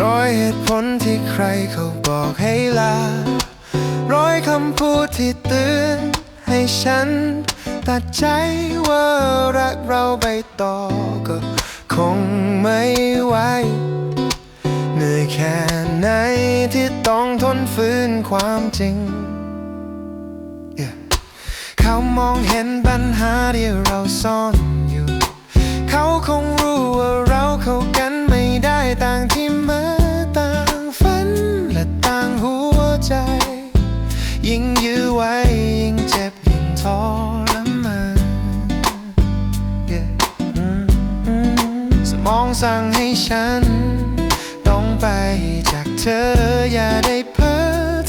รอยเหตุผลที่ใครเขาบอกให้ลา ร้อยคำพูดที่เตือนให้ฉัน ตัดใจว่ารักเราไปต่อก็คงไม่ไหวเหนื่อยแค่ไหนที่ต้องทนฝืนความจริง Yeah เขามองเห็นปัญหาที่เราซ่อนอยู่ เขาคง ยิ่งยื้อไว้ยิ่งเจ็บยิ่งทรมาน Yeah อืมอืมสมองสั่งให้ฉัน ต้องไปจากเธออย่าได้เพ้อ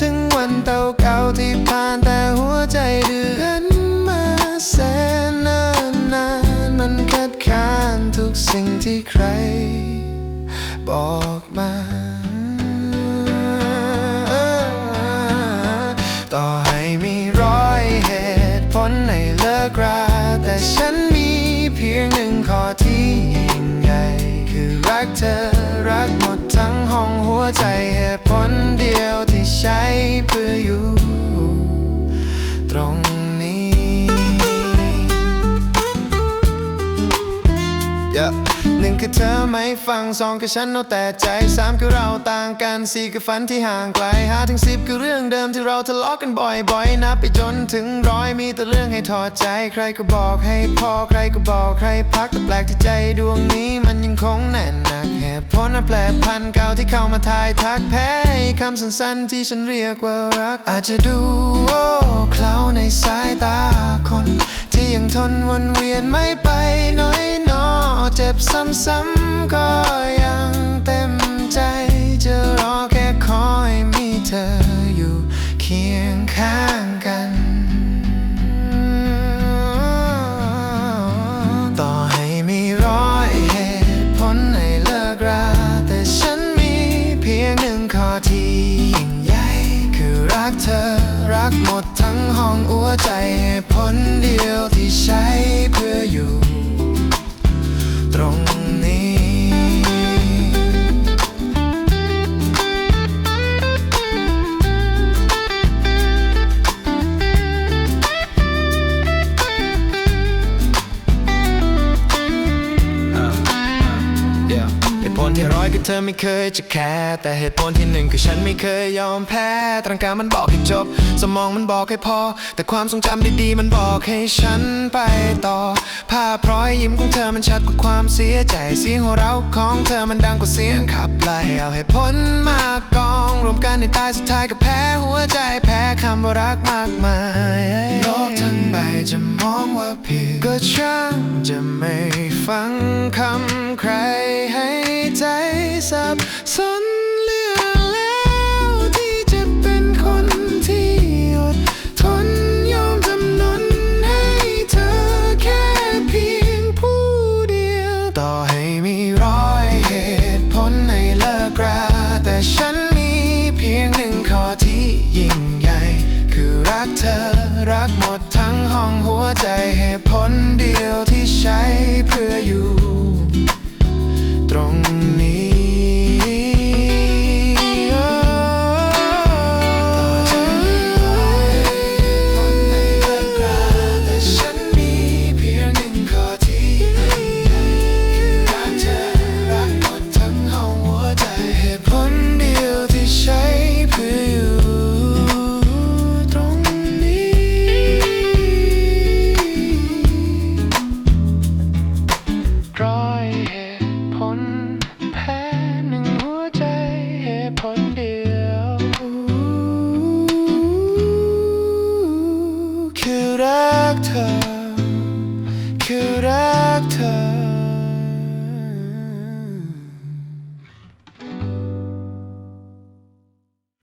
ถึงวันเก่าเก่าๆที่ผ่านแต่หัวใจเดือนมาแสนนานนานมันคัดค้านทุกสิ่งที่ใคร บอกมา แต่ฉันมีเพียงหนึ่งข้อที่ยิ่งใหญ่ คือรักเธอรักหมดทั้งห้องหัวใจเหตุผล หนึ่งคือเธอไม่ฟังสองคือฉันเอาแต่ใจสามคือเราต่างกันสี่คือฝันที่ห่างไกลห้าถึงสิบคือเรื่องเดิมที่เราทะเลาะกันบ่อยๆนับไปจนถึงร้อยมีแต่เรื่องให้ถอดใจ ใครก็บอกให้พอใครก็บอกใครพักแต่แปลกที่ใจดวงนี้มันยังคงแน่นหนักเหตุผลน่ะแปลพันเก่าที่เข้ามาทายทักแพ้คำสั้นๆที่ฉันเรียกว่ารัก อาจจะดูโอ้เคล้าในสายตาคน ที่ยังทนวนเวียนไม่ไปน้อยน เจ็บซ้ำๆก็ยังเต็มใจ จะรอแค่คอยมีเธออยู่เคียงข้างกัน ต่อให้มีร้อยเหตุผลในเลิกรา แต่ฉันมีเพียงหนึ่งข้อที่ยิ่งใหญ่ คือรักเธอรักหมดทั้งห้องหัวใจเหตุผลเดียวที่ใช้เพื่ออยู่ ตรง ตุผลที่ร้อยคือเธอไม่เคยจะแคร์แต่เหตุผลที่หนึ่งคือฉันไม่เคยยอมแพ้ตรังการมันบอกให้จบ สมองมันบอกให้พอ แต่ความทรงจำดีๆมันบอกให้ฉันไปต่อภาพร้อยยิ้มของเธอมันชัดกว่าความเสียใจเสียงหัวเราะของเธอมันดังกว่าเสียงขับไล่เอาเหตุผลมากองรวมกันในตายสุดท้ายก็แพ้หัวใจแพ้คำว่ารักมากมายโลกทั้งใบจะมองว่าผิดก็ช่างจะไม่ฟังคำใครให้ สับสนเลือแล้วที่จะเป็นคนที่อดทนยอมจำนนให้เธอแค่เพียงผู้เดียว ต่อให้มีร้อยเหตุผลในเลิกราแต่ฉันมีเพียงหนึ่งข้อที่ยิ่งใหญ่ คือรักเธอรักหมดทั้งห้องหัวใจเหตุผลเดียว doctor